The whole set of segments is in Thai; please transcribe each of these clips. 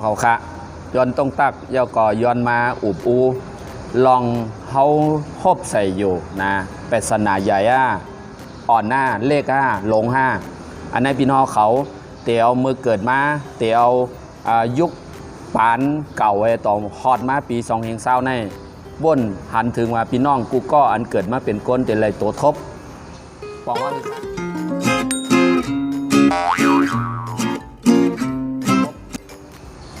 เขาคะย้อนต้องตักเยาก่อย้อนมาอุบอูลองเฮาฮบใส่อยู่นะเป็ดสนาใหญ่อะอ่อนหน้าเลขห้าลงห้าอันนั้นพี่น้องเขาเตียวมือเกิดมาเตียวยุคปานเก่าไอ้ต่อฮอดมาปี2เฮงเศร้าในบ่นหันถึงว่าพี่น้องกูก็อันเกิดมาเป็นก้นเต็เลยตัวทบบอกว่า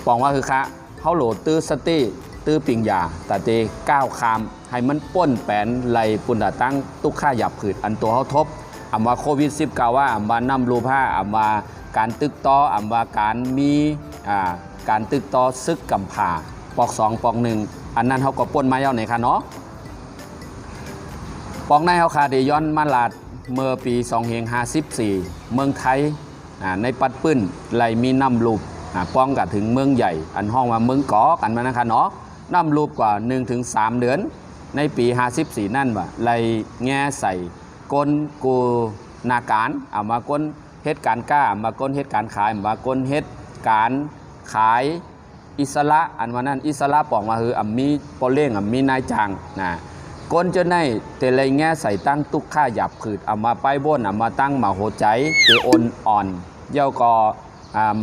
ปองว่าคือคะเขาโหลดตื้อสติตื้อปิงยาแต่เตก้าวคาม ให้มันป้นแปนไหลปุ่นดาตั้งตุกค่าหยับผืดอันตัวเขาทบอำว่าโควิด1 9ว่าอำว่านำรูผ้าอำว่าการตึกต่ออำว่าการมีอ่าการตึกต่อซึกกำผาปอกสองปอกหนึ่งอันนั้นเขาก็ป้นมาเย้าไหนคะเนาะปองในายเฮาคาเดย้อนมาลาดเมื่อปี2554เมืองไทยอ่าในปัดปื้นไหลมีน้ำรูป ป้องกับถึงเมืองใหญ่ อันห้องว่าเมืองกอกันมานะคะเนาะน้ำรูปกว่า 1-3 เดือน ในปี 54 นั่นว่าไหลแง่ใส่กลกูนาการเอามากลเฮ็ดการกล้ามากลเฮ็ดการขายมากลเฮ็ดการขายอิสระอันวันนั้นอิสระปองมาคืออ่ำมีโปเล่งอ่ำมีนายจางนะก้นจนในเตเลยแง่ใส่ตั้งตุกค่าหยับขืดเอามาป้ายบนเอามาตั้งมาโหใจเตออนอ่อนเย้าก็อ่า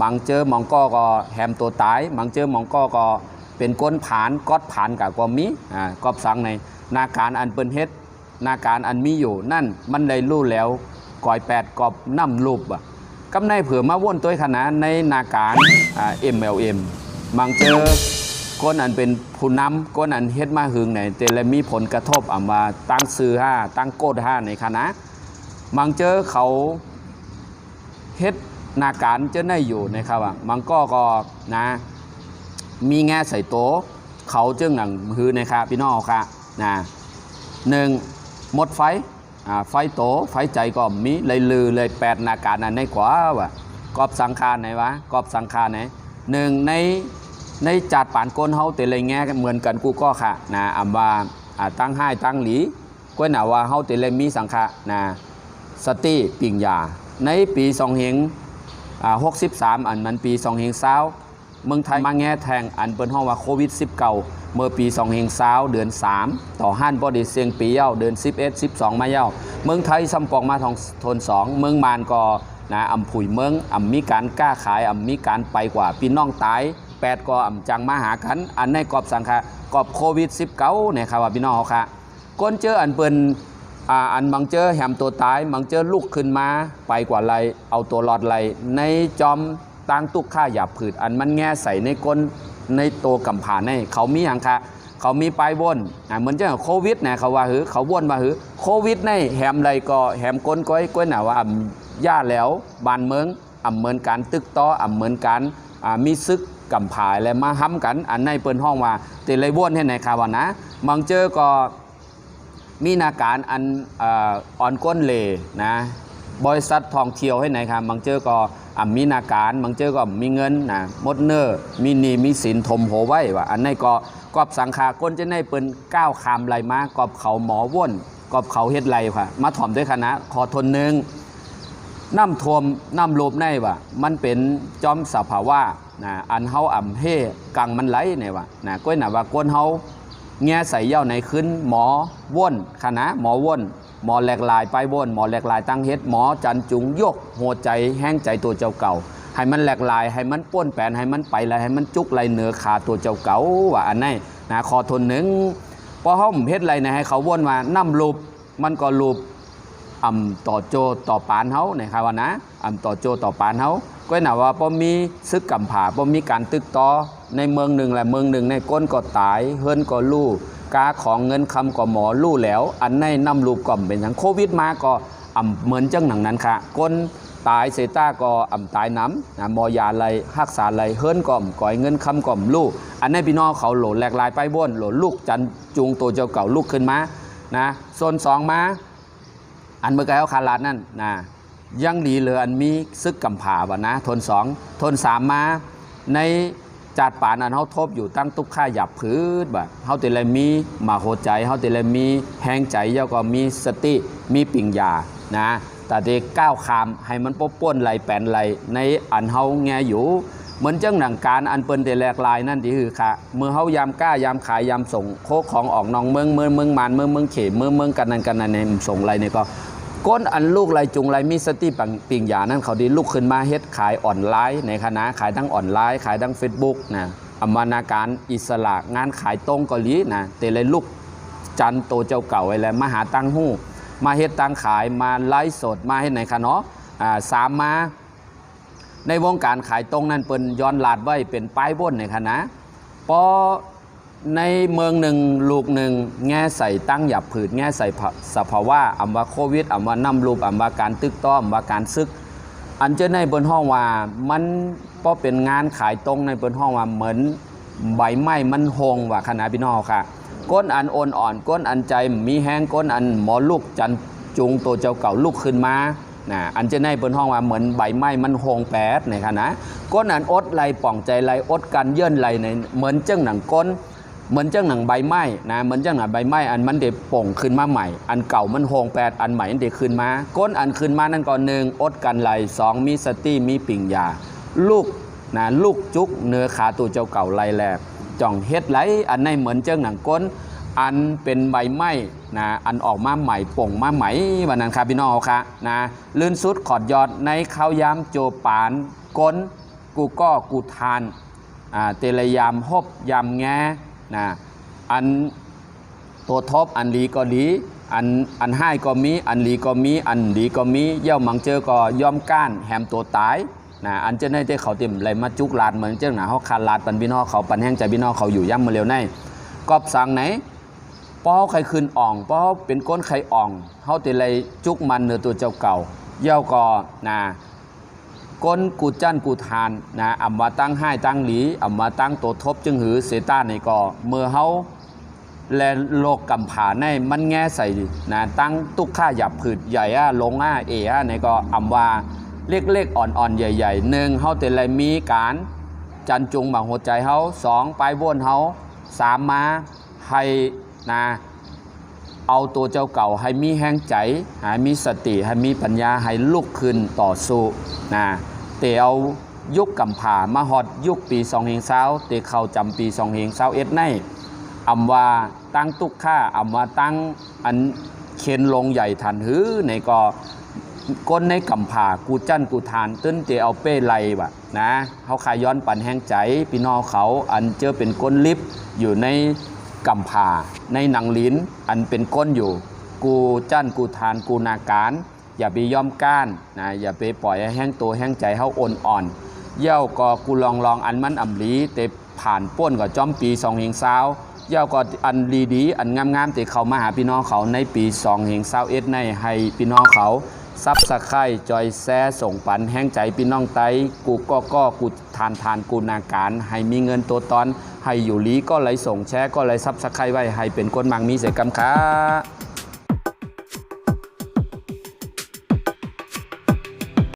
มังเจอมองก็ก็แฮมตัวตายมังเจอมองก็ก็เป็นก้นผานก๊อดผานกับกวามีอ่ากอบสังในนาการอันเปิ้นเฮ็ดนาการอันมีอยู่นั่นมันได้รู้แล้วก่อยแปดกอบน้ำรูปอะกำในเผื่อมาว่นตัวขนาดในนาการอ่า MLM มังเจอก้นอันเป็นผู้นำก้นอันเฮ็ดมาหึงไหนแต่ละมีผลกระทบเอามาตั้งซื้อห้าตั้งโกดห้าในคณะมังเจอเขาเฮ็ด นาการจะได้อยู่นะครับว่ามังก็ก็นะ มีแง่ใส่โตเขาจึงหนังฮือนะครับพี่น้องค่ะนะหนึ่งหมดไฟอ่าไฟโตไฟใจก็มีเลยลือเลยแปดนาการอันในกว่าว่กอบสังขารไหนวะกอบสังขารไหนหนึ่งในในจัดป่านก้นเฮาแต่เลยแง่เหมือนกันกูก็ค่ะนะอำว่าอ่าตั้งให้ตั้งหลีก็หนาว่าเฮาแต่เลยมีสังขะนะสติปิงยาในปีสองเฮง 63 อันมันปี2เฮงเศร้าเมืองไทยมาแง่แทงอันเปิ้นห้องว่าโควิด 19 เมื่อปี2เฮงเศร้าเดือน 3 ต่อห้านบอดีเซียงปีเย้าเดือน 11 12 มาเย้าเมืองไทยซ้ำปองมาทองทน 2 เมืองมานก็นะอำผุยเมืองอำมีการกล้าขายอำมีการไปกว่าพี่น้องตายแปดก็อำจังมาหากัน อันในกอบสังคะกอบโควิด 19 เนี่ยครับว่าพี่น้องเขาค่ะก้นเจออันเปิ้น อันบางเจอแหมตัวตายบางเจอลุกขึ้นมา ไปกว่าไรเอาตัวรอดไรในจอมตั้งตุกค่าหยาบผืดอันมันแง่ใส่ในก้นในตัวกำผาในเขามีอย่างคะเขามีปลายบนอ่าเหมือนเจ้าโควิดนะเขาว่าหือเขาวนมาหือโควิดในแหมไรก็แหมก้นก้อยก้อยหนาว่าอ่ำย่าแล้วบานเมืองอ่ำเหมือนการตึกต่ออ่ำเหมือนการอ่ามีซึกกำผายและมาห้ำกัน อันในเปิ้นห้องว่าเตเลยวนให้ไหนคะว่านะบางเจอก็ มีนาการอันอ่อนก้นเลนะบริษัททองเที่ยวให้ไหนครับบางเจอก็อมีนาการบางเจอก็มีเงินนะมดเนอร์มีนีมีสินทมโหไว้ว่าอันนี้ก็กอบสังขาก้นจะได้เปิ้นก้าวคามไรมากอบเขาหมอว่นกอบเขาเฮ็ดไรค่ะ มาถ่อมด้วยคณะขอทนหนึ่งน้ำท่วมน้ำลบในว่ะมันเป็นจอมสภาวะนะอันเฮาอ่ำเฮกังมันไหลเนี่ยว่ะนะก้อยหนาว่าก้นเฮา แง่ใส่เย้าในขึ้น หมอว่นคณะหมอว่นหมอแหลกลายไปว่นหมอแหลกลายตั้งเฮ็ดหมอจันจุงยกหัวใจแห้งใจตัวเจ้าเก่า ให้มันแหลกลายให้มันป้วนแปนให้มันไปเลยให้มันจุกไหลเหนือขาตัวเจ้าเก่าว่าอันนี้นะขอทนหนึ่งพอเฮาเฮ็ดไรนะให้เขาว่นมาน้ำลูบมันก็ลูบอ่ำต่อโจต่อปานเฮาในครับว่านะ อ่ำต่อโจต่อปานเฮาก็หนาว่าพอมีซึกกำผาพอมีการตึกต่อในเมืองหนึ่งและเมืองหนึ่งในก้นก็ตายเฮิรนก็ลู่กาของเงินคำก็หมอลู่แล้ว อันในนำรูปก่อมเป็นอย่างโควิดมาก็อ่ำเหมือนจังหนังนั้นค่ะก้นตายเซต้าก็อ่ำตายน้ำนะหมอยาไรฮักษาไรเฮิรนก่อมก่อยเงินคำก่อมลู่อันในพี่น้องเขาโหลดแหลกลายไปบ้นโหลดลูกจันจูงตัวเจ้าเก่าลูกขึ้นมานะโซนสองมาอันเมื่อกี้เขาคาราดนั่นนะ ยังดีเหลยอันมีซึกกำผาวะนะ ทนสองทนสามมาในจัดป่านอันเขาทบอยู่ตั้งตุกค่าหยับพืชบ่เขาแต่ละมีมาโหใจเขาแต่ละมีแห้งใจแล้วก็มีสติมีปิ่งยานะแต่เด็กก้าวคามให้มันปบป้วนไหลแปนไหลในอันเขาแงอยู่ เหมือนจังหนังการอันเปิ้นได้แลกลายนั่นที่คือค่ะเมื่อเฮายามกล้ายามขายยามส่งโคของออกนองเมืองเมืองเมืองมานเมืองเมืองเขเมืองเมืองกันนันกันนันในส่งไรเนี่ยก็ ก้นอันลูกไรจุงไรมีสติปังปิงหยานั่นเขาดีลูกขึ้นมาเฮ็ดขายออนไลน์ในคณะขายทั้งออนไลน์ขายทั้ง Facebook นะอำนาการอิสระงานขายตรงเกาหลีนะแต่เลยลูกจันโตเจ้าเก่าไว้แล้วมาหาตังหู้ มาเฮ็ดตังขายมาไลฟ์สดมาเฮ็ดไหนคะเนาะอ่าสามมาในวงการขายตรงนั้นเปิ้นย้อนลาดไว้เป็นป้ายบนในคณะพอ ในเมืองหนึ่งลูกหนึ่งแง่ใส่ตั้งหยับผืดแง่ใส่สภาวะอำว่าโควิดอำว่าน้ำรูปอำว่าการตึกต้อมว่าการซึก อันเจอในบนห้องว่ามันพอเป็นงานขายตรงในบนห้องว่าเหมือนใบไม้มันโฮงว่าคณะพี่น้องค่ะ ก้นอันโอนอ่อนก้นอันใจมีแห้งก้นอันหมอลูกจันจุงตัวเจ้าเก่าลูกขึ้นมานะอันเจะในบนห้องว่าเหมือนใบไม้มันโฮงแปดในค่ะนะก้นอันอดไหลป่องใจไหลอดกันเยื่นไหลในเหมือนเจ้งหนังก้น เหมือนเจ้าหนังใบไม้นะเหมือนเจ้าหนังใบไม้อันมันเด็ป่งขึ้นมาใหม่ อันเก่ามันโฮงแปดอันใหม่อันเด็กขึ้นมา ก้นอันขึ้นมานั่นก่อนหนึ่งอดกันไหลสองมีสติมีปิ่งยา ลูกนะลูกจุกเนื้อขาตัวเจ้าเก่าไหลแหลกจ่องเฮ็ดไหลอันในเหมือนเจ้าหนังก้นอันเป็นใบไม้นะอันออกมาใหม่ป่งมาใหม่วันนั้นครับพี่น้องเอาค่ะนะลื่นสุดขอดยอดในข้าวยามโจปานก้นกูก็กูทานอ่าเตระยามฮบยามแง นะอันตัวทบอันลีก็ดี อันอันให้ก็มี อันลีก็มี อันดีก็มีเย่ามังเจอก็ย่อมก้านแหมตัวตายนะอันเจ้าในที่เขาเต็มไหลมาจุกลาดเหมือนเจ้าหนาเขาคาลาดปันพี่น้องเขาปันแห้งใจพี่น้องเขาอยู่ย่ำมาเร็วในกอบสั่งไหนป้อใครคืนอ่องป้อเป็นก้นใครอ่องเขาเตไรจุกมันเนื้อตัวเจ้าเก่าเย่าก็นะ ก้นกูจั่นกูทานนะอำมาตั้งให้ตั้งหลีอำมาตั้งตัวทบจึงหือเสต้าในก่อเมื่อเฮาและโลกกำผาในมันแง่ใส่นะตั้งตุกข้าหยับผืดใหญ่อะลงอะเออะในก็อำว่าเล็กๆอ่อนๆ ใหญ่ๆหนึ่งเฮาแต่ไรมีการจันจุงบังหัวใจเฮาสองปลายบ้วนเฮาสามมาให้นะ เอาตัวเจ้าเก่าให้มีแห้งใจให้มีสติให้มีปัญญาให้ลุกขึ้นต่อสู้นะเตเอายุคกำผามาฮอดยุคปี2เฮงเศร้าเตเข้าจำปี2เฮงเศร้าเอ็ดในอำว่าตั้งตุกค่าอำว่าตั้งอันเคนลงใหญ่ทันหือในก็ก้นในกำผากูจั่นกูทานตื้นเตเอาเป้ไลบะนะเขาขายย้อนปันแห้งใจพี่น้องเขาอันเจอเป็นก้นลิฟต์อยู่ใน กำผาในหนังลิ้นอันเป็นก้นอยู่ กูจั่นกูทานกูนาการ อย่าไปย่อมก้านนะอย่าไปปล่อยให้แห้งตัวแห้งใจเฮาอ่อนอ่อนเย่าก็กูลองลองอันมันอ่ำลีแต่ผ่านป้นก็จอมปีสองเฮงเศร้าเย่าก็อันดีดีอันงามๆแต่เขามาหาพี่น้องเขาในปีสองเฮงเศร้าเอ็ดในให้พี่น้องเขา ซับสะไคร่จอยแซ่ส่งปันแห้งใจพี่น้องไตกูก็ก็กูทานทานกูนาการให้มีเงินตัวตอน ให้อยู่ลีก็ไหลส่งแชร์ก็ไหลซับสะไคร่ไว้ให้เป็นคนมังมีเสกกรรมค่ะ